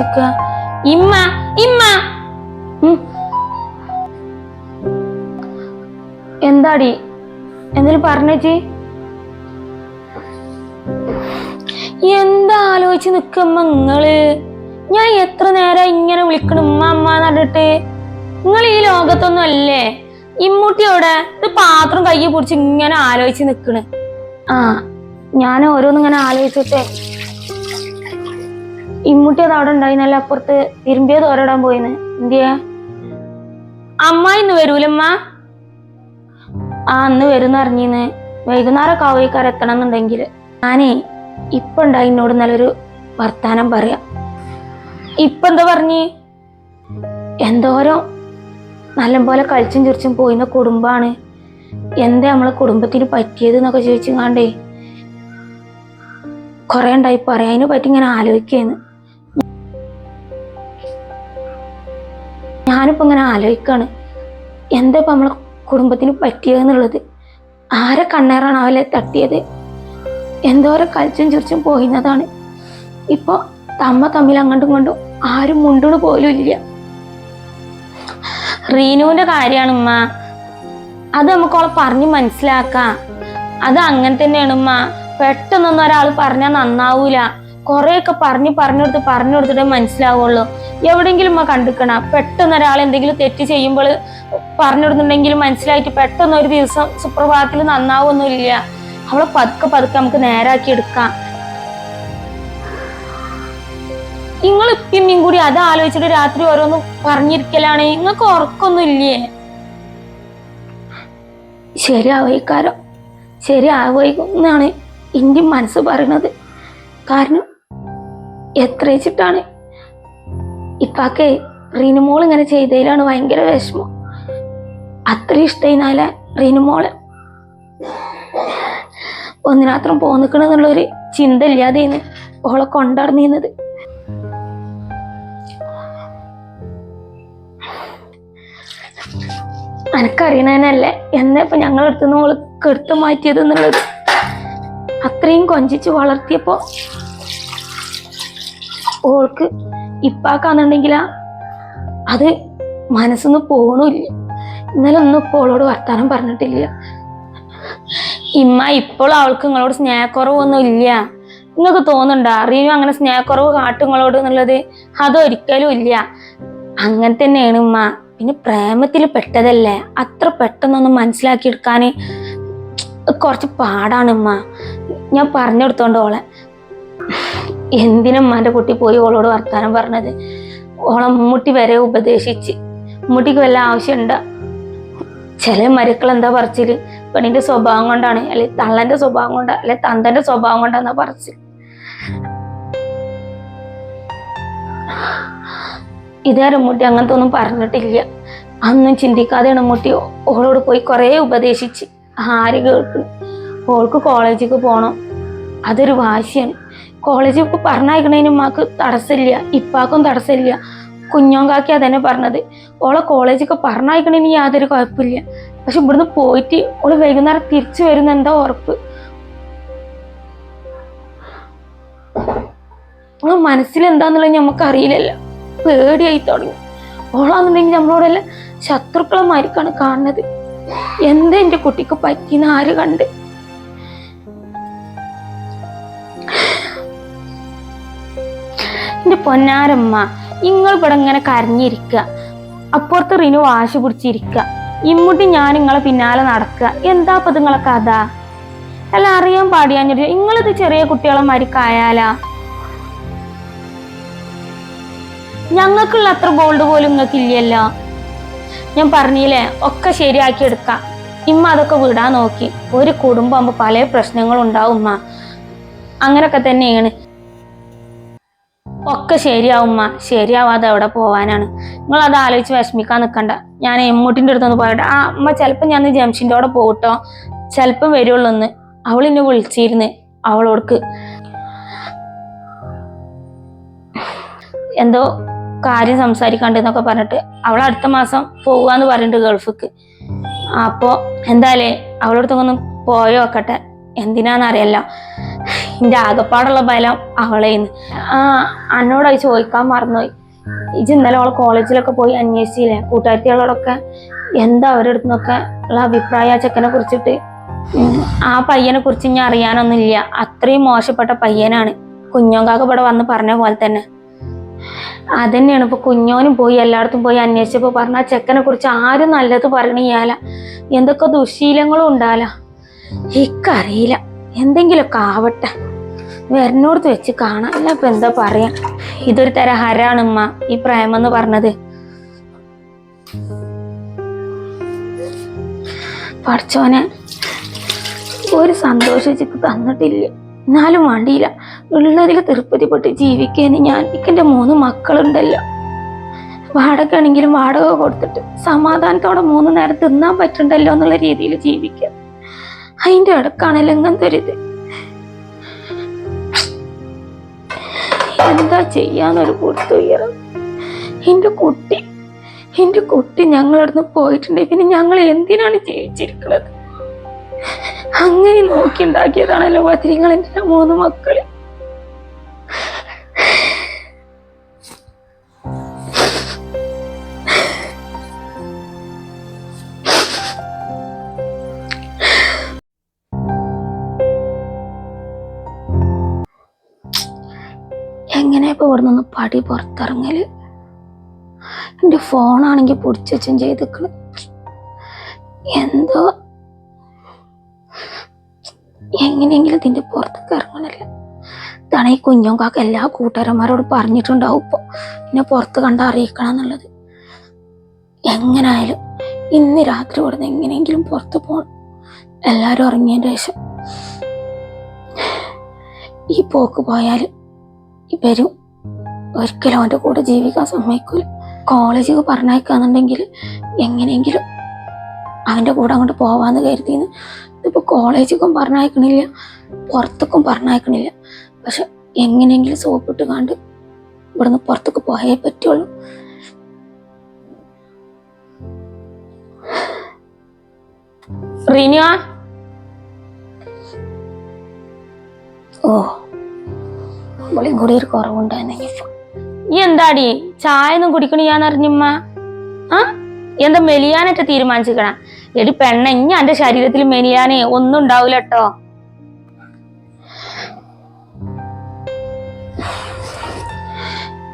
ആലോചിക്ക ഇമ്മ ഇമ്മ. എന്താടി? എന്തേലും പറഞ്ഞേച്ചി എന്താ ആലോചിച്ച് നിക്കമ്മ ഞാൻ എത്ര നേരം ഇങ്ങനെ വിളിക്കണം ഉമ്മ അമ്മ എന്നിട്ട് നിങ്ങൾ ഈ ലോകത്തൊന്നും അല്ലേ? ഇമ്മൂട്ടിയോടെ ഇത് പാത്രം കയ്യിൽ പിടിച്ച് ഇങ്ങനെ ആലോചിച്ച് നിക്കണ്. ആ ഞാൻ ഓരോന്നും ഇങ്ങനെ ആലോചിച്ചിട്ടേ. ഇമ്മൂട്ടി അത് അവിടെ ഉണ്ടായിന്നല്ല? അപ്പുറത്ത് തിരുമ്പിയത് ഓരോടാൻ പോയിന്ന്. എന്തിയാ? അമ്മ ഇന്ന് വരൂലമ്മ? ആ അന്ന് വരുന്ന അറിഞ്ഞിന്ന്. വൈകുന്നേരം കാവയിക്കാർ എത്തണം എന്നുണ്ടെങ്കിൽ ഞാനേ ഇപ്പൊ ഉണ്ടായി എന്നോട് നല്ലൊരു വർത്താനം പറയാം. ഇപ്പൊ എന്താ പറഞ്ഞ്? എന്തോരം നല്ലപോലെ കളിച്ചും ചിരിച്ചും പോയിന്ന കുടുംബാണ്. എന്താ നമ്മളെ കുടുംബത്തിന് പറ്റിയത് എന്നൊക്കെ ചോദിച്ചു കാണ്ടേ കൊറേ ഉണ്ടായി പറയാം അതിനെ പറ്റി ഇങ്ങനെ ആലോചിക്കേന്ന് ഞാനിപ്പോ ഇങ്ങനെ ആലോചിക്കുകയാണ് എന്താ ഇപ്പം നമ്മളെ കുടുംബത്തിന് പറ്റിയതെന്നുള്ളത്? ആരെ കണ്ണേറാണ് അവലെ തട്ടിയത്? എന്തോരം കളിച്ചും ചിരിച്ചും പോയിരുന്നതാണ് ഇപ്പോൾ തമ്മ തമ്മിൽ അങ്ങോട്ടും കൊണ്ടും ആരും മുണ്ടണ് പോലും ഇല്ല. റീനുവിന്റെ കാര്യമാണ് ഉമ്മ. അത് നമുക്ക് അവളെ പറഞ്ഞ് മനസ്സിലാക്കാം. അത് അങ്ങനെ തന്നെയാണ് ഉമ്മ. പെട്ടെന്നൊന്നും ഒരാൾ പറഞ്ഞാൽ നന്നാവൂല. കുറെയൊക്കെ പറഞ്ഞ് പറഞ്ഞു കൊടുത്ത് പറഞ്ഞു കൊടുത്തിട്ടേ മനസ്സിലാവുള്ളൂ. എവിടെയെങ്കിലും ആ കണ്ടിക്കണ. പെട്ടെന്ന് ഒരാൾ എന്തെങ്കിലും തെറ്റ് ചെയ്യുമ്പോൾ പറഞ്ഞു കൊടുത്തിട്ടുണ്ടെങ്കിൽ മനസ്സിലായിട്ട് പെട്ടെന്ന് ഒരു ദിവസം സുപ്രഭാതത്തിൽ നന്നാവൊന്നുമില്ല. അവളെ പതുക്കെ പതുക്കെ നമുക്ക് നേരാക്കി എടുക്കാം. നിങ്ങൾ ഇപ്പിമ്മയും കൂടി അത് ആലോചിച്ചിട്ട് രാത്രി ഓരോന്ന് പറഞ്ഞിരിക്കലാണ്. നിങ്ങൾക്ക് ഉറക്കൊന്നും ഇല്ലേ ശരിയാവയിക്കാരോ. ശരിയാവോയിക്കും എന്നാണ് എന്റെ മനസ്സ് പറയണത്. കാരണം എത്ര ചിട്ടാണ് ഇപ്പാക്കെ റീനുമോൾ ഇങ്ങനെ ചെയ്തതിലാണ് ഭയങ്കര വിഷമം. അത്ര ഇഷ്ടമായിനാല റീനുമോളെ. ഒന്നിനാത്രം പോന്നിക്കണെന്നുള്ളൊരു ചിന്ത ഇല്ലാതെയാണ് ഓളെ കൊണ്ടടന്നിരുന്നത്. എനക്കറിയണേനല്ലേ എന്നാ ഇപ്പൊ ഞങ്ങളെടുത്തുനിന്ന് ഓൾക്ക് ഓൾ കെടുത്ത് മാറ്റിയത് എന്നുള്ളത്? അത്രയും കൊഞ്ചിച്ച് വളർത്തിയപ്പോ ഓൾക്ക് ഇപ്പാക്കാന്നുണ്ടെങ്കിൽ അത് മനസ്സൊന്ന് പോണില്ല. ഇന്നലെ ഒന്നും ഇപ്പോൾ ഓളോട് വർത്താനം പറഞ്ഞിട്ടില്ല. ഇമ്മ ഇപ്പോഴും അവൾക്ക് നിങ്ങളോട് സ്നേഹക്കുറവൊന്നും ഇല്ല നിങ്ങൾക്ക് തോന്നുന്നുണ്ടോ? അറിയും അങ്ങനെ സ്നേഹക്കുറവ് കാട്ടും നിങ്ങളോട് എന്നുള്ളത് അതൊരിക്കലും ഇല്ല. അങ്ങനെ തന്നെയാണ് ഉമ്മ. പിന്നെ പ്രേമത്തിൽ പെട്ടതല്ലേ? അത്ര പെട്ടെന്നൊന്നും മനസ്സിലാക്കിയെടുക്കാൻ കുറച്ച് പാടാണ് ഉമ്മ. ഞാൻ പറഞ്ഞു കൊടുത്തോണ്ട് ഓളെ. എന്തിനും ഉമ്മാന്റെ കുട്ടി പോയി ഓളോട് വർത്താനം പറഞ്ഞത്? ഓളെ മമ്മൂട്ടി വരെ ഉപദേശിച്ച്. മമ്മൂട്ടിക്ക് വല്ല ആവശ്യമുണ്ട? ചില മരുക്കൾ എന്താ പറിച്ചിൽ പെണ്ണിന്റെ സ്വഭാവം കൊണ്ടാണ്. അല്ലെ തള്ളന്റെ സ്വഭാവം കൊണ്ടാ അല്ലെ തന്തന്റെ സ്വഭാവം കൊണ്ടാന്നാ പറച്ചിൽ ഇതേ മുട്ടി അങ്ങനത്തെ ഒന്നും പറഞ്ഞിട്ടില്ല. അന്നും ചിന്തിക്കാതെയാണ് മുട്ടി ഓളോട് പോയി കുറേ ഉപദേശിച്ച്. ആര് കേൾക്കുന്നു ഓൾക്ക് കോളേജിലേക്ക് പോകണം അതൊരു വാശിയാണ്. കോളേജിൽ ഇപ്പോൾ പറഞ്ഞയക്കണതിന് ഉമ്മാക്ക് തടസ്സമില്ല. ഇപ്പാക്കും തടസ്സമില്ല. കുഞ്ഞോങ്കാക്കി അതന്നെ പറഞ്ഞത്. ഓളെ കോളേജൊക്കെ പറഞ്ഞയക്കണേന് യാതൊരു കുഴപ്പമില്ല. പക്ഷെ ഇവിടുന്ന് പോയിട്ട് ഓൾ വൈകുന്നേരം തിരിച്ചു വരുന്ന എന്താ ഉറപ്പ്? ഓളെ മനസ്സിലെന്താന്നുള്ളത് നമുക്ക് അറിയില്ലല്ലോ. പേടിയായി തുടങ്ങി. ഓളാന്നുണ്ടെങ്കിൽ നമ്മളോടെല്ലാം ശത്രുക്കളെ മാരിക്കാണ് കാണുന്നത്. എന്താ എന്റെ കുട്ടിക്ക് പറ്റിയെന്ന് ആര് കണ്ട്? എന്റെ പൊന്നാരമ്മ നിങ്ങൾ ഇവിടെ ഇങ്ങനെ കരഞ്ഞിരിക്കുക. അപ്പുറത്ത് റിനു വാശി പിടിച്ചിരിക്കുക. ഇമ്മൂട്ടി ഞാൻ നിങ്ങളെ പിന്നാലെ നടക്കുക. എന്താ അപ്പൊ നിങ്ങളെ കഥ? അല്ല അറിയാൻ പാടിയാഞ്ഞിട്ട് നിങ്ങളിത് ചെറിയ കുട്ടികളെ മരിക്കായാലാ ഞങ്ങൾക്കുള്ള അത്ര ബോൾഡ് പോലും നിങ്ങൾക്ക് ഇല്ലല്ലോ? ഞാൻ പറഞ്ഞില്ലേ ഒക്കെ ശരിയാക്കി എടുക്കാം. ഇമ്മ അതൊക്കെ വിടാൻ നോക്കി. ഒരു കുടുംബം ആകുമ്പോ പല പ്രശ്നങ്ങളും ഉണ്ടാവും ഉമ്മ. അങ്ങനൊക്കെ തന്നെയാണ്. ഒക്കെ ശരിയാവുമ്മ ശരിയാവാതെ അവിടെ പോവാനാണ്. നിങ്ങൾ അത് ആലോചിച്ച് വിഷമിക്കാൻ നിൽക്കണ്ട. ഞാൻ എമ്മൂട്ടിന്റെ അടുത്തൊന്ന് പോയിട്ട് ആ അമ്മ ചിലപ്പോൾ ഞാൻ ജംഷിന്റെ അവിടെ പോകട്ടോ. ചിലപ്പം വരുള്ളൂ എന്ന് അവൾ എന്നെ വിളിച്ചിരുന്ന് അവളോടക്ക്. എന്തോ കാര്യം സംസാരിക്കാണ്ട് എന്നൊക്കെ പറഞ്ഞിട്ട് അവൾ അടുത്ത മാസം പോവാന്ന് പറഞ്ഞിട്ട് ഗൾഫിക്ക്. അപ്പോൾ എന്തായാലേ അവളടുത്തൊന്ന് പോയോ നോക്കട്ടെ. എന്തിനാന്നറിയല്ലോ എന്റെ ആകപ്പാടുള്ള ബലം അവളേന്ന്. ആ അന്നോടായി ചോദിക്കാൻ മറന്നുപോയി. ഇജ് ഇന്നലെ അവളെ കോളേജിലൊക്കെ പോയി അന്വേഷിച്ചില്ലേ? കൂട്ടുകാരികളോടൊക്കെ എന്താ അവരുടെ അടുത്തുനിന്നൊക്കെ ഉള്ള അഭിപ്രായ ചെക്കനെ കുറിച്ചിട്ട്? ആ പയ്യനെ കുറിച്ച് ഞാൻ അറിയാനൊന്നുമില്ല. അത്രയും മോശപ്പെട്ട പയ്യനാണ്. കുഞ്ഞോങ്കാക്ക് ഇവിടെ വന്ന് പറഞ്ഞ പോലെ തന്നെ. അതന്നെയാണ് ഇപ്പൊ കുഞ്ഞോനും പോയി എല്ലായിടത്തും പോയി അന്വേഷിച്ചപ്പോ പറഞ്ഞ ചെക്കനെ കുറിച്ച് ആരും നല്ലത് പറയണിയാല എന്തൊക്കെ ദുശീലങ്ങളും ഉണ്ടാല. ഇക്കറിയില്ല. എന്തെങ്കിലുമൊക്കെ ആവട്ടെ. വരുന്നോടത്ത് വെച്ച് കാണാം. അല്ല ഇപ്പൊ എന്താ പറയാ? ഇതൊരു തര ഹരാണ് ഉമ്മ ഈ പ്രേമെന്ന് പറഞ്ഞത്. പഠിച്ചോനെ ഒരു സന്തോഷിച്ചിട്ട് തന്നിട്ടില്ല. എന്നാലും വേണ്ടിയില്ല. ഉള്ളതിൽ തൃപ്തിപ്പെട്ട് ജീവിക്കേന്ന് ഞാൻ എനിക്കെന്റെ മൂന്ന് മക്കളുണ്ടല്ലോ. വാടക ആണെങ്കിലും വാടക കൊടുത്തിട്ട് സമാധാനത്തോടെ മൂന്ന് നേരം തിന്നാൻ പറ്റണ്ടല്ലോ എന്നുള്ള രീതിയിൽ ജീവിക്കുക ഇങ്ങനത്തെ ഒരു ഇത്. എന്താ ചെയ്യാന്നൊരു കൊടുത്തുയർ എന്റെ കുട്ടി ഞങ്ങളുടെ കുട്ടി ഞങ്ങളവിടുന്ന് പോയിട്ടുണ്ടെങ്കിൽ പിന്നെ ഞങ്ങൾ എന്തിനാണ് ജീവിച്ചിരിക്കുന്നത്? അങ്ങനെ നോക്കി ഉണ്ടാക്കിയതാണല്ലോ പത്തിരിങ്ങൾ എന്റെ മൂന്ന് മക്കൾ. നിന്ന് പടി പുറത്തിറങ്ങൽ. എന്റെ ഫോണാണെങ്കിൽ പൊടിച്ചും ചെയ്തേക്കണ്. എന്തോ എങ്ങനെയെങ്കിലും ഇതിന്റെ പുറത്തേക്ക് ഇറങ്ങണില്ല. ഇതാണ് ഈ കുഞ്ഞോങ്കാക്ക് എല്ലാ കൂട്ടുകാരന്മാരോട് പറഞ്ഞിട്ടുണ്ടാവും ഇപ്പോൾ എന്നെ പുറത്ത് കണ്ട അറിയിക്കണം എന്നുള്ളത് എങ്ങനായാലും ഇന്ന് രാത്രി ഇവിടുന്ന് എങ്ങനെയെങ്കിലും പുറത്ത് പോകണം എല്ലാവരും ഇറങ്ങിയതിന്റെ ശേഷം ഈ പോക്ക് പോയാൽ ഇവരും ഒരിക്കലും അവന്റെ കൂടെ ജീവിക്കാൻ സമ്മതിക്കൂല. കോളേജ് പറഞ്ഞേക്കാന്നുണ്ടെങ്കിൽ എങ്ങനെയെങ്കിലും അവന്റെ കൂടെ അങ്ങോട്ട് പോവാന്ന് കരുതിന്ന്. ഇതിപ്പോൾ കോളേജിക്കും പറഞ്ഞയക്കണില്ല പുറത്തേക്കും പറഞ്ഞയക്കണില്ല. പക്ഷെ എങ്ങനെയെങ്കിലും സോപ്പിട്ട് കണ്ട് ഇവിടുന്ന് പുറത്തേക്ക് പോയേ പറ്റുള്ളൂ. റീനിയ ഓ ഇവളെയും കൂടി ഒരു കുറവുണ്ടായിരുന്നെങ്കിൽ ഈ എന്താടി? ചായ ഒന്നും ഞാൻ അറിഞ്ഞുമ്മ ആ? എന്താ മെലിയാനൊക്കെ തീരുമാനിച്ചിക്കണ എടി പെണ്ണ ഇനി എന്റെ ശരീരത്തിൽ മെലിയാനേ ഒന്നും ഉണ്ടാവൂല കേട്ടോ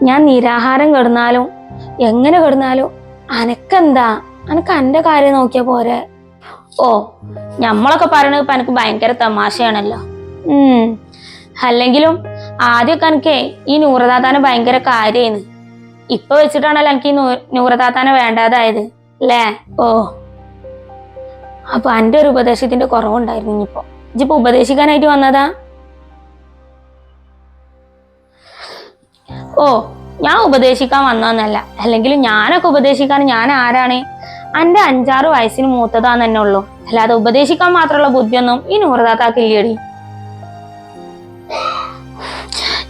ഞാൻ നിരാഹാരം കിടന്നാലും എങ്ങനെ കിടന്നാലും അനക്കെന്താ? അനക്ക് എന്റെ കാര്യം നോക്കിയാ പോരെ. ഓ ഞമ്മളൊക്കെ പറയണത് ഇപ്പൊ എനിക്ക് ഭയങ്കര തമാശയാണല്ലോ. ഉം. അല്ലെങ്കിലും ആദ്യമൊക്കെ എനിക്ക് ഈ നൂറതാത്താനെ ഭയങ്കര കാര്യമായിരുന്നു ഇപ്പൊ വെച്ചിട്ടാണല്ലോ എനിക്ക് ഈ നൂറതാത്താനെ വേണ്ടാതായത് അല്ലേ? ഓ. അപ്പൊ എന്റെ ഒരു ഉപദേശത്തിന്റെ കുറവുണ്ടായിരുന്നു ഇനിയിപ്പോ. ഇജിപ്പോ ഉപദേശിക്കാനായിട്ട് വന്നതാ? ഓ ഞാൻ ഉപദേശിക്കാൻ വന്നതെന്നല്ല അല്ലെങ്കിൽ ഞാനൊക്കെ ഉപദേശിക്കാൻ ഞാൻ ആരാണ്? എന്റെ അഞ്ചാറ് വയസ്സിന് മൂത്തതാന്ന് തന്നെ ഉള്ളൂ. അല്ലാതെ ഉപദേശിക്കാൻ മാത്രമുള്ള ബുദ്ധിയൊന്നും ഈ നൂറതാത്താക്കില്ലേടി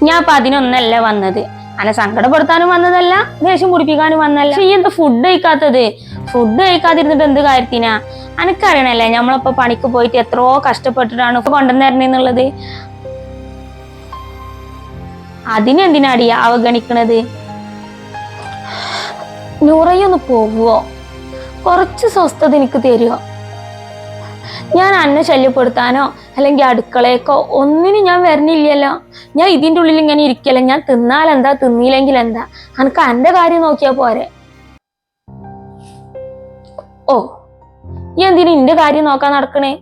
ഞാൻ അപ്പൊ അതിനൊന്നല്ല വന്നത്. അനെ സങ്കടപ്പെടുത്താനും വന്നതല്ല ദേഷ്യം കുടിപ്പിക്കാനും വന്നല്ല പക്ഷെ ഈ എന്താ ഫുഡ് കഴിക്കാത്തത്? ഫുഡ് കഴിക്കാതിരുന്നിട്ട് എന്ത് കാര്യത്തിനാ? അനക്കറിയണല്ലേ നമ്മളിപ്പോ പണിക്ക് പോയിട്ട് എത്രയോ കഷ്ടപ്പെട്ടിട്ടാണ് ഇപ്പൊ കൊണ്ടുവന്നേരണെന്നുള്ളത് അതിനെന്തിനാടി അവഗണിക്കണത്? നൂറയൊന്ന് പോവോ കുറച്ച് സ്വസ്ഥത എനിക്ക് തരുമോ ഞാൻ അന്നെ ശല്യപ്പെടുത്താനോ അല്ലെങ്കിൽ അടുക്കളയൊക്കെ ഒന്നിനും ഞാൻ വരണില്ലല്ലോ. ഞാൻ ഇതിന്റെ ഉള്ളിൽ ഇങ്ങനെ ഇരിക്കല്ല. ഞാൻ തിന്നാൽ എന്താ തിന്നില്ലെങ്കിൽ എന്താ? അനക്ക് എന്റെ കാര്യം നോക്കിയാ പോരെ. ഓ ഞാൻ എന്തിനു ഇന്റെ കാര്യം നോക്കാൻ നടക്കണേ?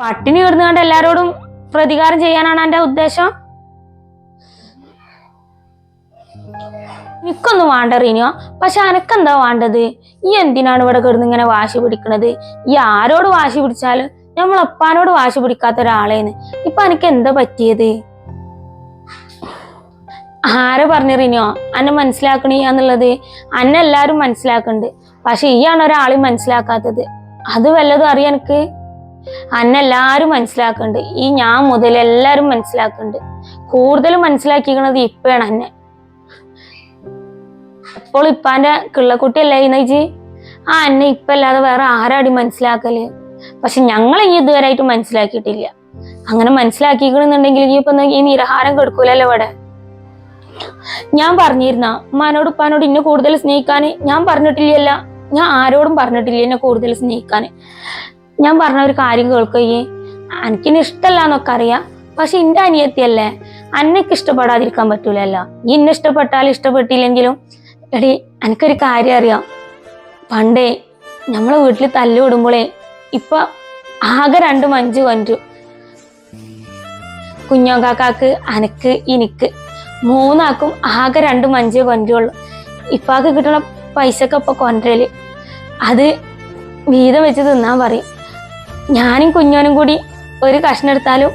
പട്ടിണി കിടന്നുകൊണ്ട് എല്ലാരോടും പ്രതികാരം ചെയ്യാനാണ് എന്റെ ഉദ്ദേശം? എനിക്കൊന്നും വേണ്ട റിനിയോ പക്ഷെ അനക്കെന്താ വേണ്ടത്? ഈ എന്തിനാണ് ഇവിടെ കിടന്ന് ഇങ്ങനെ വാശി പിടിക്കണത്? ഈ ആരോട് വാശി പിടിച്ചാലും നമ്മളപ്പാനോട് വാശി പിടിക്കാത്ത ഒരാളേന്ന്. ഇപ്പൊ എനിക്ക് എന്താ പറ്റിയത്? ആരെ പറഞ്ഞു റിനിയോ അന്നെ മനസ്സിലാക്കണിയാന്നുള്ളത് അന്നെ എല്ലാരും മനസ്സിലാക്കുന്നുണ്ട് പക്ഷെ ഈയാണ് ഒരാളെയും മനസ്സിലാക്കാത്തത്. അത് വല്ലതും അറിയാൻ എനിക്ക് അന്നെ എല്ലാരും മനസ്സിലാക്കുന്നുണ്ട് ഈ ഞാൻ മുതൽ എല്ലാരും മനസ്സിലാക്കുന്നുണ്ട് കൂടുതൽ മനസ്സിലാക്കിക്കണത് ഇപ്പഴാണ് എന്നെ ഇപ്പോൾ ഇപ്പാന്റെ കിള്ളക്കുട്ടിയല്ലേ ഇന്നയിച്ച് ആ എന്നെ ഇപ്പ അല്ലാതെ വേറെ ആരാടി മനസ്സിലാക്കൽ? പക്ഷെ ഞങ്ങൾ ഇനി ഇതുവരെയായിട്ട് മനസ്സിലാക്കിയിട്ടില്ല. അങ്ങനെ മനസ്സിലാക്കിക്കണമെന്നുണ്ടെങ്കിൽ ഇപ്പൊ ഈ നിരഹാരം കെടുക്കൂലല്ലോ ഇവിടെ. ഞാൻ പറഞ്ഞിരുന്ന ഉമ്മാനോട് ഉപ്പാനോട് ഇന്നെ കൂടുതൽ സ്നേഹിക്കാന് ഞാൻ പറഞ്ഞിട്ടില്ലല്ല. ഞാൻ ആരോടും പറഞ്ഞിട്ടില്ല എന്നെ കൂടുതൽ സ്നേഹിക്കാന് ഞാൻ പറഞ്ഞ ഒരു കാര്യം കേൾക്കുകയെ എനിക്കിന്നെ ഇഷ്ടമല്ല എന്നൊക്കെ അറിയാം. പക്ഷെ എന്റെ അനിയത്തിയല്ലേ അന്നക്ക് ഇഷ്ടപ്പെടാതിരിക്കാൻ പറ്റൂലല്ലോ. ഇന്നെ എന്നെ ഇഷ്ടപ്പെട്ടില്ലെങ്കിലും എടി എനിക്കൊരു കാര്യം അറിയാം. പണ്ടേ നമ്മളെ വീട്ടിൽ തല്ലു വിടുമ്പോളേ ഇപ്പൊ ആകെ രണ്ട് മഞ്ച് കൊഞ്ചു. കുഞ്ഞോക്കാക്കാക്ക് അനക്ക് ഇനിക്ക് മൂന്നാക്കും ആകെ രണ്ട് മഞ്ചേ കൊണ്ടുള്ളൂ ഇപ്പാക്ക് കിട്ടണ പൈസക്ക് ഇപ്പൊ കൊണ്ടുവരൽ അത് വീതം വെച്ച് തിന്നാൻ പറയും. ഞാനും കുഞ്ഞോനും കൂടി ഒരു കഷ്ണം എടുത്താലും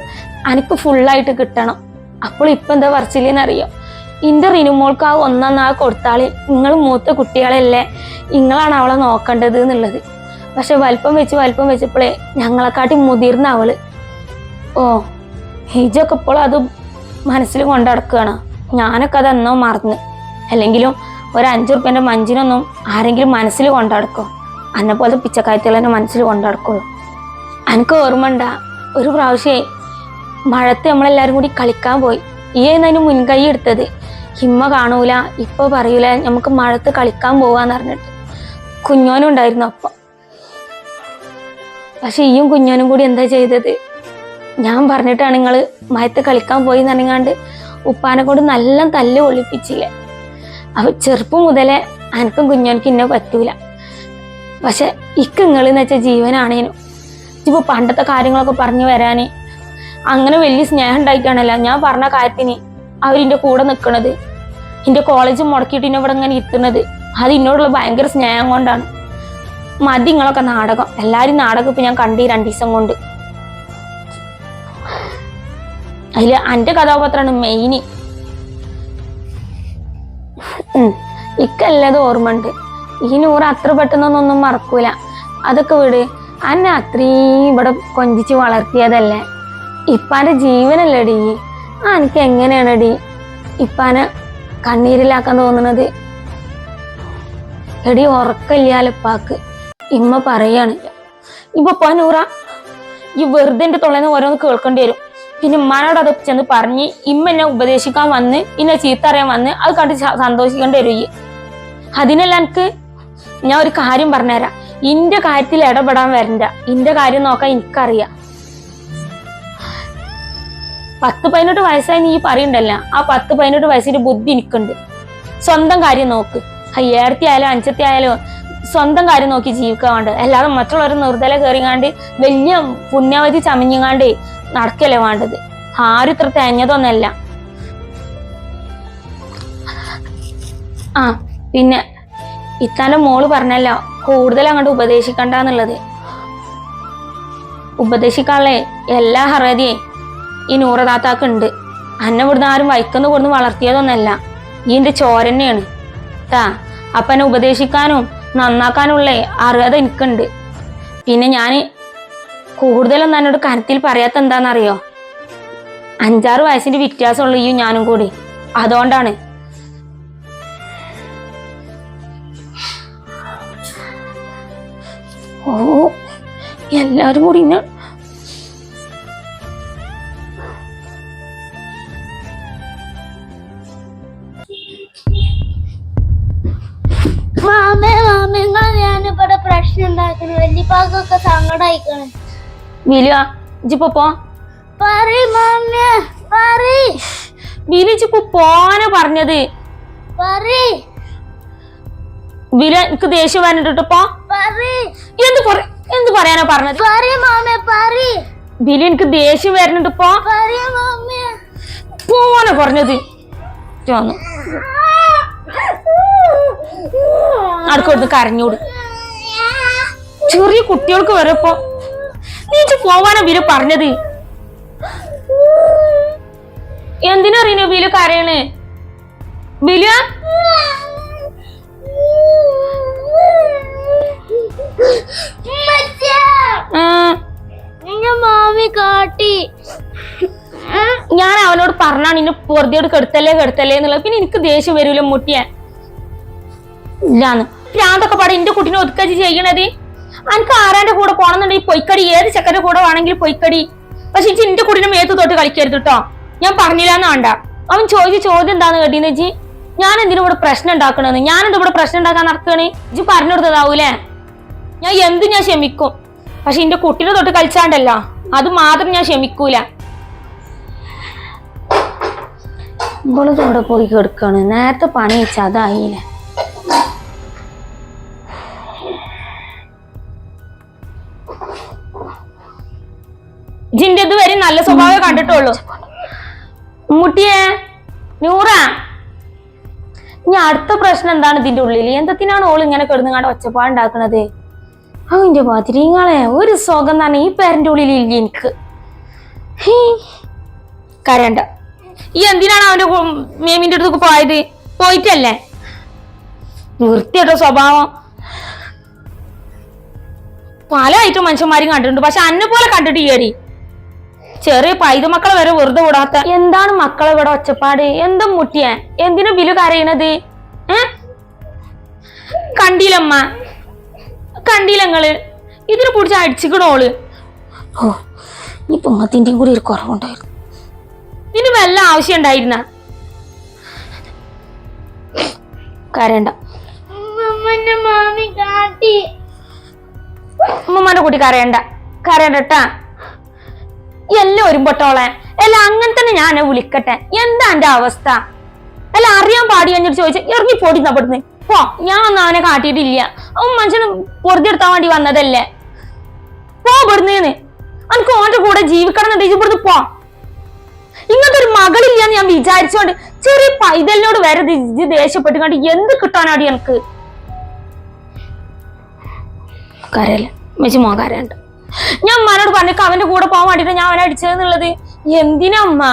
അനക്ക് ഫുള്ളായിട്ട് കിട്ടണം. അപ്പോൾ ഇപ്പൊ എന്താ പറച്ചില്ലെന്നറിയോ ഇന്റെ റിനുമോൾക്ക് ആ ഒന്നാം നാൾ കൊടുത്താളി. നിങ്ങൾ മൂത്ത കുട്ടികളല്ലേ നിങ്ങളാണ് അവളെ നോക്കേണ്ടത് എന്നുള്ളത്. പക്ഷെ വലിപ്പം വെച്ച് വലിപ്പം വെച്ചപ്പോഴേ ഞങ്ങളെക്കാട്ടി മുതിർന്ന അവൾ. ഓ ഹിജൊക്കെ ഇപ്പോൾ അത് മനസ്സിൽ കൊണ്ടടക്കുകയാണ്. ഞാനൊക്കെ അത് എന്നോ മറന്ന്. അല്ലെങ്കിലും ഒരു അഞ്ചു റുപ്യന്റെ മഞ്ചിനൊന്നും ആരെങ്കിലും മനസ്സിൽ കൊണ്ടടക്കോ. അന്നെ പോലത്തെ പിച്ചക്കായത്തുകൾ തന്നെ മനസ്സിൽ കൊണ്ടടക്കുള്ളൂ. എനിക്ക് ഓർമ്മ ഉണ്ടാ? ഒരു പ്രാവശ്യമേ മഴത്ത് നമ്മളെല്ലാവരും കൂടി കളിക്കാൻ പോയി. ഈ അതിന് മുൻകൈ എടുത്തത്. ഹിമ്മ കാണൂല ഇപ്പൊ പറയൂല നമുക്ക് മഴത്ത് കളിക്കാൻ പോവാന്ന് പറഞ്ഞിട്ട്. കുഞ്ഞോനും ഉണ്ടായിരുന്നു അപ്പം. പക്ഷെ ഈയും കുഞ്ഞോനും കൂടി എന്താ ചെയ്തത്? ഞാൻ പറഞ്ഞിട്ടാണ് നിങ്ങൾ മയത്ത് കളിക്കാൻ പോയി നനങ്ങാണ്ട് ഉപ്പാനെ കൊണ്ട് നല്ല തല്ല് ഒളിപ്പിച്ചില്ലേ അപ്പൊ ചെറുപ്പം മുതലേ അനക്കും കുഞ്ഞോനക്ക് ഇന്നെ പറ്റൂല. പക്ഷെ ഇക്ക് നിങ്ങളെന്ന് വെച്ച ജീവനാണേനും. ഇപ്പൊ പണ്ടത്തെ കാര്യങ്ങളൊക്കെ പറഞ്ഞു വരാനേ. അങ്ങനെ വലിയ സ്നേഹം ഉണ്ടായിട്ടാണല്ലോ ഞാൻ പറഞ്ഞ കാര്യത്തിന്. അവരിന്റെ കൂടെ നിൽക്കുന്നത് എന്റെ കോളേജ് മുടക്കിയിട്ട് എന്നെ ഇവിടെ ഇങ്ങനെ ഇരുത്തുന്നത്. അത് എന്നോടുള്ള ഭയങ്കര സ്നേഹം കൊണ്ടാണ്. മതി നിങ്ങളൊക്കെ നാടകം. എല്ലാവരും നാടകം ഇപ്പം ഞാൻ കണ്ടി രണ്ടു ദിവസം കൊണ്ട്. അതിൽ എന്റെ കഥാപാത്രമാണ് മെയിന്. ഇക്കല്ലത് ഓർമ്മ ഉണ്ട് ഈ നൂറ് അത്ര പെട്ടെന്നൊന്നും മറക്കൂല. അതൊക്കെ വിട്. അന്നെ അത്രയും ഇവിടെ കൊഞ്ചിച്ച് വളർത്തിയതല്ലേ? ഇപ്പാന്റെ ജീവനല്ലേടി ആ എനിക്ക് എങ്ങനെയാണടി ഇപ്പാനെ കണ്ണീരിലാക്കാൻ തോന്നുന്നത് എടി ഉറക്കല്ലാലപ്പാക്ക് ഇമ്മ പറയാണ് ഇപ്പൊ പനൂറ ഈ വെറുതെ തൊള്ളേന്ന് ഓരോന്ന് കേൾക്കേണ്ടി വരും. പിന്നെ ഉമ്മാനോട് അത് ചെന്ന് പറഞ്ഞ് ഇമ്മ എന്നെ ഉപദേശിക്കാൻ വന്ന് ഇന്നെ ചീത്ത അറിയാൻ വന്ന് അത് കണ്ട് സന്തോഷിക്കേണ്ടി വരും ഈ അതിനല്ല എനിക്ക് ഞാൻ ഒരു കാര്യം പറഞ്ഞുതരാം. ഇന്റെ കാര്യത്തിൽ ഇടപെടാൻ വരണ്ട. ഇന്റെ കാര്യം നോക്കാൻ എനിക്കറിയാം. പത്ത് പതിനെട്ട് വയസ്സായി നീ പറയണ്ടല്ല ആ പത്ത് പതിനെട്ട് വയസ്സിന്റെ ബുദ്ധി എനിക്കുണ്ട്. സ്വന്തം കാര്യം നോക്ക്. അയ്യായിരത്തി ആയാലും അഞ്ചത്തി ആയാലും സ്വന്തം കാര്യം നോക്കി ജീവിക്കാൻ വേണ്ട അല്ലാതെ മറ്റുള്ളവർ നിർദ്ദല കയറിങ്ങാണ്ട് വലിയ പുണ്യാവധി ചമഞ്ഞങ്ങാണ്ട് നടക്കല്ലേ വേണ്ടത്? ആരും ഇത്ര തേഞ്ഞതൊന്നല്ല. ആ പിന്നെ ഇത്താന്റെ മോൾ പറഞ്ഞല്ല കൂടുതൽ അങ്ങോട്ട് ഉപദേശിക്കണ്ടെന്നുള്ളത്. ഉപദേശിക്കാനുള്ള എല്ലാ ഹറതിയെ ഈ നൂറദാത്താക്ക് ഉണ്ട് അന്നെ ഇവിടുന്ന് ആരും വൈക്കുന്ന കൊടുന്ന് വളർത്തിയതൊന്നല്ല. ഈ എന്റെ ചോരന്നെയാണ് താ അപ്പനെ ഉപദേശിക്കാനും നന്നാക്കാനുള്ള അർഹത എനിക്കുണ്ട്. പിന്നെ ഞാൻ കൂടുതലൊന്നും എന്നോട് കനത്തിൽ പറയാത്ത എന്താണെന്നറിയോ അഞ്ചാറ് വയസ്സിന്റെ വ്യത്യാസമുള്ളൂ ഈ ഞാനും കൂടി. അതുകൊണ്ടാണ്. ഓ എല്ലാരും കൂടി ഇന്നെ പ്രശ്നം വല്യപ്പാക്കൊക്കെ ഇജിപ്പോ പോ. പോനെ പറഞ്ഞത്. പറ വില എനിക്ക് ദേഷ്യം വന്നിട്ട് പോ. പറ എന്ത് പറ- എന്ത് പറയാനാ പറഞ്ഞത്? പറ മാമേ പറ ബിലി എനിക്ക് ദേഷ്യം വരുന്നുണ്ട് പോനെ പറഞ്ഞത്. ചോന്നു അടുക്കൊടുത്ത് കരഞ്ഞോട് ചെറിയ കുട്ടികൾക്ക് വരെ ഇപ്പൊ നീ ഇജ്ജ് പോവാനാ ബിലു പറഞ്ഞത്? എന്തിനറിയോ ബിലു കരയണ്? ബിലു? മാമി കാട്ടി. ഞാൻ അവനോട് പറഞ്ഞാണ് നിന്നെ പൊറുതിയോട് കെടുത്തല്ലേ കെടുത്തല്ലേ എന്നുള്ളത്. പിന്നെ എനിക്ക് ദേഷ്യം വരൂല മുട്ടിയാ. ഇല്ലാന്ന്. ഭ്രാന്തൊക്കെ പാടെ എന്റെ കുട്ടീനെ ഒതുക്കി ചെയ്യണത്. അനക്ക് ആരാന്റെ കൂടെ പോണെന്നുണ്ടെങ്കിൽ പൊയ്ക്കടി ഏത് ചെക്കന്റെ കൂടെ വേണമെങ്കിൽ പൊയ്ക്കടി. പക്ഷെ ഇച്ചി എന്റെ കുടിനെ മേത്ത് തൊട്ട് കളിക്കരുത് കേട്ടോ ഞാൻ പറഞ്ഞില്ലാന്ന് വേണ്ട. അവൻ ചോദിച്ച ചോദ്യം എന്താന്ന് കേട്ടീന്ന് ജി ഞാൻ എന്തിനും ഇവിടെ പ്രശ്നം ഉണ്ടാക്കണെന്ന് ഞാനെന്താ ഇവിടെ പ്രശ്നം ഉണ്ടാക്കാൻ നടക്കണേ? ഇജ്ജ് പറഞ്ഞു കൊടുത്തതാവൂലേ? ഞാൻ എന്ത് ഞാൻ ക്ഷമിക്കും. പക്ഷെ എന്റെ കുട്ടീനെ തൊട്ട് കളിച്ചാണ്ടല്ലോ. അത് മാത്രം ഞാൻ ക്ഷമിക്കൂല. ഇവൾ പോയി കിടക്കാണ്. നേരത്തെ പണി വെച്ചാൽ അതായില്ലേ? സ്വഭാവമേ മുട്ടിയെ നൂറ. ഇനി അടുത്ത പ്രശ്നം എന്താണ് ഇതിന്റെ ഉള്ളിൽ എന്തിനാണ് ഓൾ ഇങ്ങനെ കിടന്നുകാണ്ട് ഒച്ചപ്പാടുണ്ടാക്കണത്? അതിന്റെ മാതിരിങ്ങളെ ഒരു സുഖം തന്നെ ഈ പേരന്റെ ഉള്ളിൽ ഇല്ല എനിക്ക്. കരണ്ട ഈ എന്തിനാണ് അവന്റെ മേമിന്റെ അടുത്തൊക്കെ പോയത്? പോയിട്ടല്ലേ? വൃത്തിയുടെ സ്വഭാവം. പല ഐറ്റം മനുഷ്യന്മാരും കണ്ടിട്ടുണ്ട്. പക്ഷെ അന്നെ പോലെ കണ്ടിട്ട് ഈയടി ചെറിയ പൈത മക്കളെ വരെ വെറുതെ വിടാത്ത എന്താണ് മക്കളെ ഇവിടെ ഒച്ചപ്പാട്? എന്തും മുട്ടിയ? എന്തിനു ബിലു കരയണത്? ഏ? കണ്ടില്ലമ്മ. കണ്ടില്ല നിങ്ങൾ ഇതിനെ പിടിച്ച് അടിച്ചിക്കണോൾ ഓ ഇപ്പൊ പൊമ്മത്തിന്റെയും കൂടി ഒരു കുറവുണ്ടായിരുന്നു. ഇതിന് വല്ല ആവശ്യം ഉണ്ടായിരുന്ന? കരണ്ട ഉമ്മമാന്റെ കുട്ടി. കരയണ്ട. കരയണ്ടട്ടാ എല്ലാം ഒരുമ്പോട്ടോളെ അല്ല അങ്ങനെ തന്നെ ഞാൻ വിളിക്കട്ടെ. എന്താ എന്റെ അവസ്ഥ? അല്ല അറിയാൻ പാടി എന്നിട്ട് ചോദിച്ച ഇറങ്ങി പോടി അവിടുന്ന്. പോ ഞാൻ ഒന്നും അവനെ കാട്ടിയിട്ടില്ല. അവൻ മനുഷ്യന് പൊറുതി എടുത്താൻ വേണ്ടി വന്നതല്ലേ? പോ പെടുന്നേന്ന് അനക്ക് ഓന്റെ കൂടെ ജീവിക്കണം ഇവിടുന്ന് പോ. ഇങ്ങനത്തെ ഒരു മകളില്ലാന്ന് ഞാൻ വിചാരിച്ചോണ്ട് ചെറിയ പൈതലിനോട് വരെ ഇത് കണ്ട് എന്ത് കിട്ടാനാടി എനിക്ക് കരയല്ല? മെച്ചി മോ കരയണ്ട. ഞാൻ അമ്മനോട് പറഞ്ഞിട്ട് അവന്റെ കൂടെ പോകാൻ വേണ്ടിട്ട് ഞാൻ അവനെ അടിച്ചതെന്നുള്ളത്. എന്തിനാ അമ്മ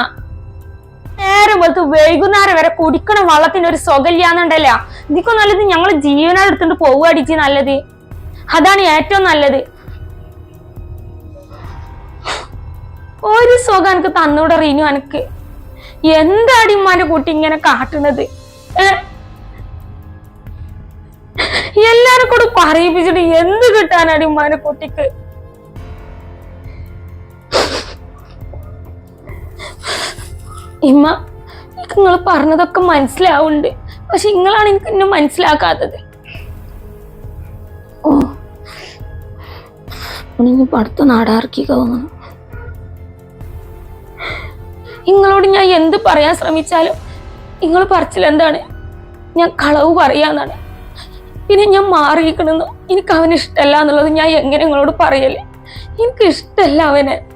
നേരം പോലത്ത് വൈകുന്നേരം വരെ കുടിക്കണ വള്ളത്തിന് ഒരു സുഖമില്ലാന്നുണ്ടല്ല. ഇതിക്കും നല്ലത് ഞങ്ങൾ ജീവനോട് എടുത്തിട്ട് പോവുക അടിച്ച് നല്ലത്. അതാണ് ഏറ്റവും നല്ലത്. ഒരു സുഖം എനിക്ക് തന്നൂടെ റീനു എനിക്ക് എന്താടി ഉമ്മാന്റെ കുട്ടി ഇങ്ങനെ കാട്ടുന്നത്? എല്ലാരും കൂടെ പറയിപ്പിച്ചിട്ട് എന്ത് കിട്ടാനാടി ഉമ്മാന്റെ കുട്ടിക്ക്? ഇമ്മ എനിക്ക് നിങ്ങൾ പറഞ്ഞതൊക്കെ മനസ്സിലാവുന്നുണ്ട് പക്ഷെ നിങ്ങളാണ് എനിക്ക് എന്നെ മനസ്സിലാക്കാത്തത്. ഓ. ഇനി അടുത്ത നാടാർക്കി തോന്നുന്നു. നിങ്ങളോട് ഞാൻ എന്ത് പറയാൻ ശ്രമിച്ചാലും നിങ്ങൾ പറച്ചിൽ എന്താണ്? ഞാൻ കളവ് പറയാന്നാണ്. പിന്നെ ഞാൻ മാറിയിരിക്കണമെന്നോ എനിക്ക് അവന് ഇഷ്ടമല്ല എന്നുള്ളത് ഞാൻ എങ്ങനെ നിങ്ങളോട് പറയൽ? എനിക്ക് ഇഷ്ടമല്ല അവനെ.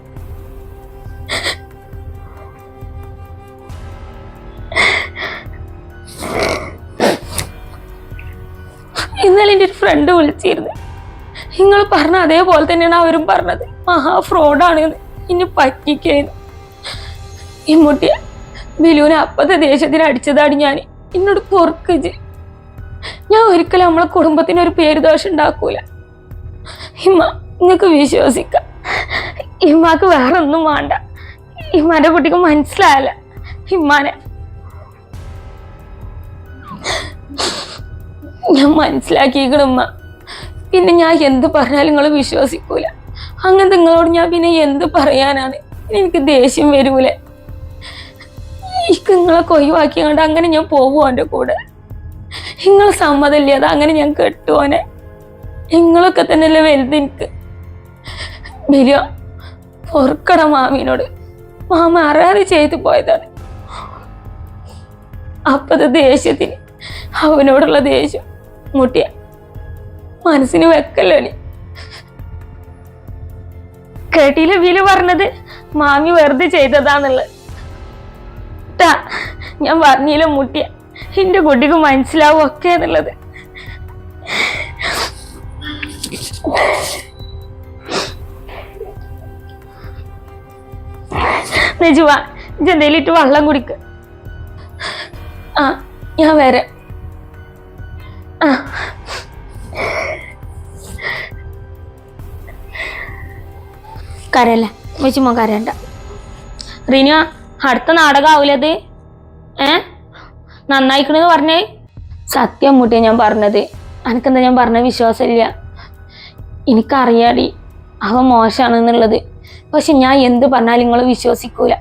ഫ്രണ്ട് വിളിച്ചിരുന്നു. നിങ്ങൾ പറഞ്ഞ അതേപോലെ തന്നെയാണ് അവരും പറഞ്ഞത്. മഹാ ഫ്രോഡാണ് ഇനി പറ്റിക്കുന്നു. ഈ മുട്ടിയെ ബിലുവിനെ അപ്പത്തെ ദേഷ്യത്തിന് അടിച്ചതാണ് ഞാൻ എന്നോട് പൊറുക്കജ് ഞാൻ ഒരിക്കലും നമ്മളെ കുടുംബത്തിന് ഒരു പേര് ദോഷം ഉണ്ടാക്കൂല. ഇമ്മ നിങ്ങൾക്ക് വിശ്വസിക്കാം. ഇമ്മാക്ക് വേറെ ഒന്നും വേണ്ട ഇമ്മാന്റെ കുട്ടിക്ക് മനസ്സിലായല്ല. ഇമ്മാനെ. ഞാൻ മനസ്സിലാക്കിക്കണമ്മ പിന്നെ ഞാൻ എന്ത് പറഞ്ഞാലും നിങ്ങൾ വിശ്വസിക്കൂല. അങ്ങനെ നിങ്ങളോട് ഞാൻ പിന്നെ എന്ത് പറയാനാണ്? എനിക്ക് ദേഷ്യം വരൂല. നിങ്ങളെ കൊയ്വാക്കിയാണ്ട് അങ്ങനെ ഞാൻ പോകുമോ എന്റെ കൂടെ. നിങ്ങൾ സമ്മതമില്ലേ? അത് അങ്ങനെ ഞാൻ കെട്ടുവോനെ നിങ്ങളൊക്കെ തന്നെയല്ലേ വലുത് എനിക്ക്. ബിരിയോ പൊറുക്കട മാമിനോട്. മാമ അറിയാതെ ചെയ്തു പോയതാണ്. അപ്പത് ദേഷ്യത്തിന് അവനോടുള്ള ദേഷ്യം. മുട്ടിയ. മനസ്സിന് വെക്കല്ലോനി കേട്ടിയിലെ വില പറഞ്ഞത് മാമി വെറുതെ ചെയ്തതാന്നുള്ളത്. ഞാൻ പറഞ്ഞില്ല മുട്ടിയ. എന്റെ കുട്ടിക്ക് മനസ്സിലാവും ഒക്കെ എന്നുള്ളത്. നെജുവ ഇജെന്തേലും ഇട്ട് വെള്ളം കുടിക്ക. ആ ഞാൻ വരാം. കരയല്ല? വെച്ചുമ്മ കരയണ്ട. റിനു അടുത്ത നാടകമാവൂലത് ഏ? നന്നായിക്കണെന്ന് പറഞ്ഞേ. സത്യം മുട്ടിയ ഞാൻ പറഞ്ഞത്. എനിക്കെന്താ ഞാൻ പറഞ്ഞ വിശ്വാസമില്ല. എനിക്കറിയാടി അവൻ മോശമാണെന്നുള്ളത് പക്ഷെ ഞാൻ എന്ത് പറഞ്ഞാലും നിങ്ങൾ വിശ്വസിക്കൂല.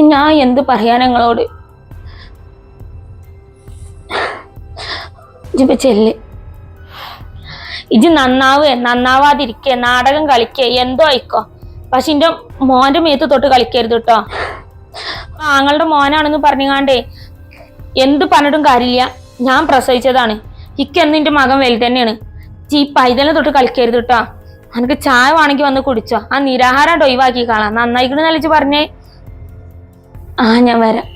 ഞാൻ എന്ത് പറയാൻ നിങ്ങളോട്? ഇജിപ്പോ ചെല്ല്. ഇജ് നന്നാവേ നന്നാവാതിരിക്കേ നാടകം കളിക്കേ എന്തോ ആയിക്കോ. പക്ഷെ എന്റെ മോന്റെ മേത്ത് തൊട്ട് കളിക്കരുത് കേട്ടോ ആങ്ങളുടെ മോനാണെന്ന് പറഞ്ഞാണ്ടേ എന്ത് പറഞ്ഞിട്ടും കാര്യമില്ല. ഞാൻ പ്രസവിച്ചതാണ്. ഇക്കെന്ന് എന്റെ മകൻ വലുതന്നെയാണ്. തന്നെയാണ് ഈ പൈതലിനെ തൊട്ട് കളിക്കരുത് കേട്ടോ എനിക്ക് ചായ വേണമെങ്കിൽ വന്ന് കുടിച്ചോ. ആ നിരാഹാരം ഒഴിവാക്കി കാണാം നന്നായിക്കണെന്ന് നല്ലിച്ച് പറഞ്ഞേ. ആ ഞാൻ വരാം.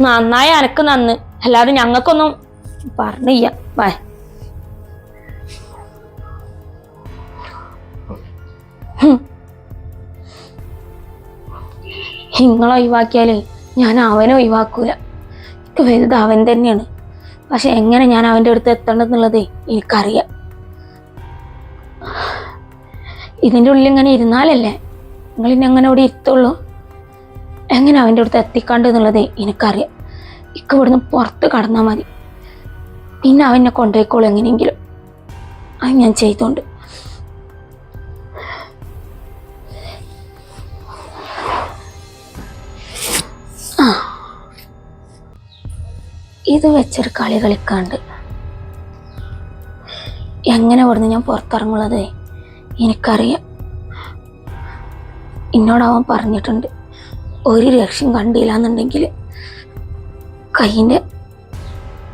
നന്നായി അനക്ക് നന്ന്. അല്ലാതെ ഞങ്ങൾക്കൊന്നും പറഞ്ഞില്ല. ബൈ നിങ്ങളെ ഒഴിവാക്കിയാലേ ഞാൻ അവനെ ഒഴിവാക്കൂല. എനിക്ക് വലുത് അവൻ തന്നെയാണ്. പക്ഷെ എങ്ങനെ ഞാൻ അവന്റെ അടുത്ത് എത്തണമെന്നുള്ളത് എനിക്കറിയാം. ഇതിന്റെ ഉള്ളിൽ ഇങ്ങനെ ഇരുന്നാലല്ലേ നിങ്ങൾ ഇനി എങ്ങനെ ഇവിടെ ഇരുത്തുള്ളൂ? എങ്ങനെ അവന്റെ അടുത്ത് എത്തിക്കാണ്ട് എന്നുള്ളത് എനിക്കറിയാം. ഇക്ക ഇവിടുന്ന് പുറത്ത് കടന്നാൽ മതി. പിന്നെ അവനെ കൊണ്ടുപോയിക്കോളൂ എങ്ങനെയെങ്കിലും. അത് ഞാൻ ചെയ്തോണ്ട്. ആ. ഇത് വെച്ചൊരു കളി കളിക്കാണ്ട്. എങ്ങനെ ഇവിടുന്ന് ഞാൻ പുറത്തിറങ്ങുള്ളത് എനിക്കറിയാം. എന്നോട് പറഞ്ഞിട്ടുണ്ട്. ഒരു രക്ഷയും കണ്ടില്ല എന്നുണ്ടെങ്കിൽ കൈയിന്റെ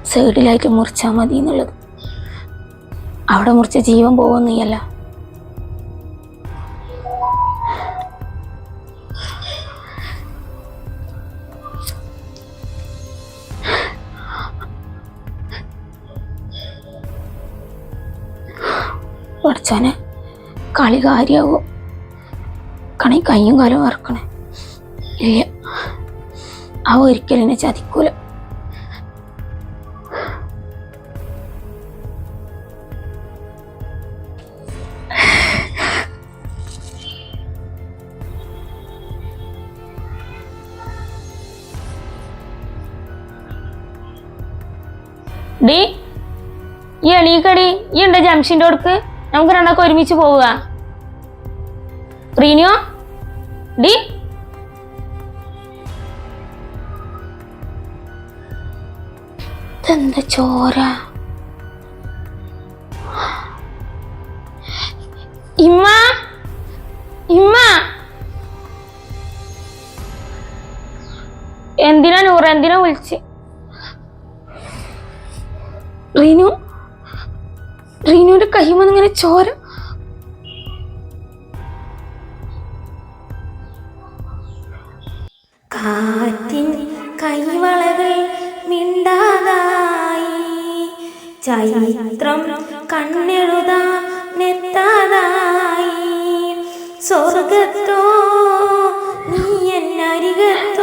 സൈഡിലായിട്ട് മുറിച്ചാൽ മതി എന്നുള്ളത്. അവിടെ മുറിച്ച ജീവൻ പോകുന്നീയല്ല പഠിച്ചാനെ കളി കാര്യമാവും കണി കയ്യും കാലം വറക്കണേ. ഇല്ല. അവ ഒരിക്കലും എന്നെ ചതിക്കൂല. ഡി ഈ എണീക്കടി ഈ ഉണ്ട് ജംഷന്റെ അടുക്ക്. നമുക്ക് രണ്ടൊക്കെ ഒരുമിച്ച് പോവുക. റീനിയോ ഡി. ഇതെന്താ ചോര? ഇമ്മ ഇമ്മ. എന്തിനാ നൂറ് എന്തിനാ വിളിച്ച്? റീനു? റീനുവിന്റെ കൈമന്ന് ഇങ്ങനെ ചോര. കാറ്റിൻ കൈവളകൾ മിണ്ടാതായി. ചൈത്രം കണ്ണെഴുതാ നെത്താതായി. സ്വർഗത്തോ നീ എന്നരികത്തോ